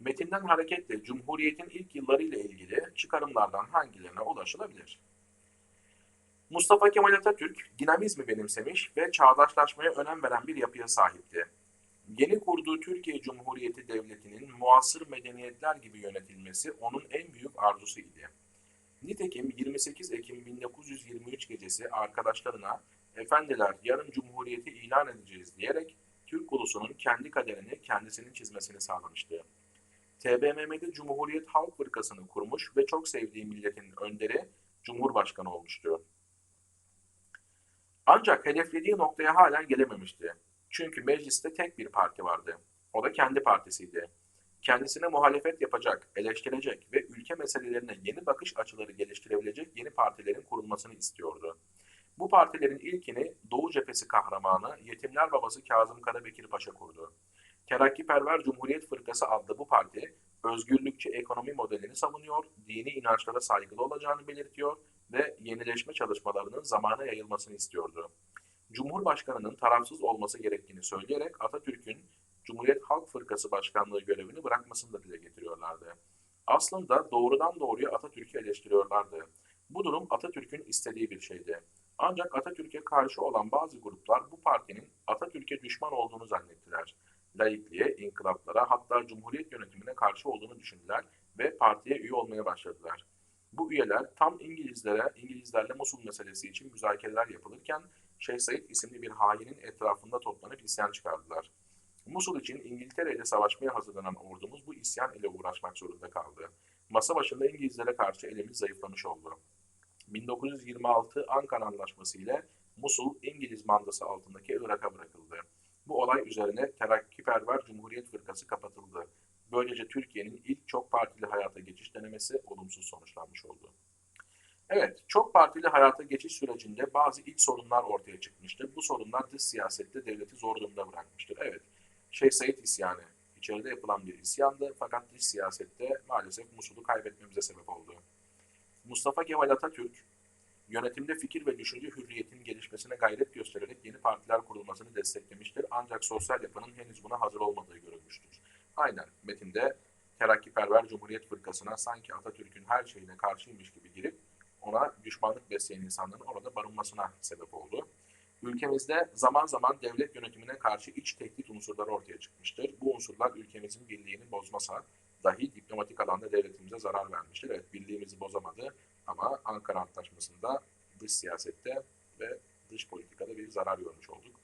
Metinden hareketle Cumhuriyet'in ilk yılları ile ilgili çıkarımlardan hangilerine ulaşılabilir? Mustafa Kemal Atatürk dinamizmi benimsemiş ve çağdaşlaşmaya önem veren bir yapıya sahipti. Yeni kurduğu Türkiye Cumhuriyeti Devleti'nin muasır medeniyetler gibi yönetilmesi onun en büyük arzusu idi. Nitekim 28 Ekim 1923 gecesi arkadaşlarına efendiler yarın Cumhuriyeti ilan edeceğiz diyerek Türk ulusunun kendi kaderini kendisinin çizmesini sağlamıştı. TBMM'de Cumhuriyet Halk Fırkası'nı kurmuş ve çok sevdiği milletin önderi Cumhurbaşkanı olmuştu. Ancak hedeflediği noktaya halen gelememişti. Çünkü mecliste tek bir parti vardı. O da kendi partisiydi. Kendisine muhalefet yapacak, eleştirecek ve ülke meselelerine yeni bakış açıları geliştirebilecek yeni partilerin kurulmasını istiyordu. Bu partilerin ilkini Doğu Cephesi kahramanı Yetimler Babası Kazım Karabekir Paşa kurdu. Terakkiperver Cumhuriyet Fırkası adlı bu parti, özgürlükçü ekonomi modelini savunuyor, dini inançlara saygılı olacağını belirtiyor ve yenileşme çalışmalarının zamana yayılmasını istiyordu. Cumhurbaşkanının tarafsız olması gerektiğini söyleyerek Atatürk'ün Cumhuriyet Halk Fırkası Başkanlığı görevini bırakmasını da dile getiriyorlardı. Aslında doğrudan doğruya Atatürk'ü eleştiriyorlardı. Bu durum Atatürk'ün istediği bir şeydi. Ancak Atatürk'e karşı olan bazı gruplar bu partinin Atatürk'e düşman olduğunu zannettiler. Laikliğe, inkılaplara hatta Cumhuriyet yönetimine karşı olduğunu düşündüler ve partiye üye olmaya başladılar. Bu üyeler tam İngilizlere, İngilizlerle Musul meselesi için müzakereler yapılırken Şeyh Said isimli bir hainin etrafında toplanıp isyan çıkardılar. Musul için İngiltere ile savaşmaya hazırlanan ordumuz bu isyan ile uğraşmak zorunda kaldı. Masa başında İngilizlere karşı elimiz zayıflamış oldu. 1926 Ankara Anlaşması ile Musul İngiliz mandası altındaki Irak'a bırakıldı. Bu olay üzerine Terakkiperver Cumhuriyet Fırkası kapatıldı. Böylece Türkiye'nin ilk çok partili hayata geçiş denemesi olumsuz sonuçlanmış oldu. Evet, çok partili hayata geçiş sürecinde bazı ilk sorunlar ortaya çıkmıştır. Bu sorunlar dış siyasette devleti zor durumda bırakmıştır. Evet, Şeyh Said isyanı içeride yapılan bir isyandı fakat dış siyasette maalesef Musul'u kaybetmemize sebep oldu. Mustafa Kemal Atatürk, yönetimde fikir ve düşünce hürriyetinin gelişmesine gayret göstererek yeni partiler kurulmasını desteklemiştir. Ancak sosyal yapının henüz buna hazır olmadığı görülmüştür. Aynen metinde Terakkiperver Cumhuriyet Fırkası'na sanki Atatürk'ün her şeyine karşıymış gibi girip ona düşmanlık besleyen insanların orada barınmasına sebep oldu. Ülkemizde zaman zaman devlet yönetimine karşı iç tehdit unsurları ortaya çıkmıştır. Bu unsurlar ülkemizin birliğini bozmasa dahi diplomatik alanda devletimize zarar vermiştir. Evet birliğimizi bozamadı ama Ankara Antlaşması'nda dış siyasette ve dış politikada bir zarar görmüş olduk.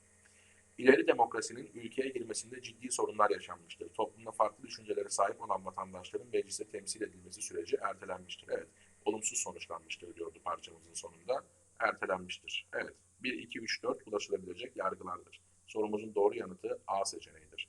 İleri demokrasinin ülkeye girmesinde ciddi sorunlar yaşanmıştır. Toplumda farklı düşüncelere sahip olan vatandaşların mecliste temsil edilmesi süreci ertelenmiştir. Evet, olumsuz sonuçlanmıştır diyordu parçamızın sonunda. Ertelenmiştir. Evet, 1, 2, 3, 4 ulaşılabilecek yargılardır. Sorumuzun doğru yanıtı A seçeneğidir.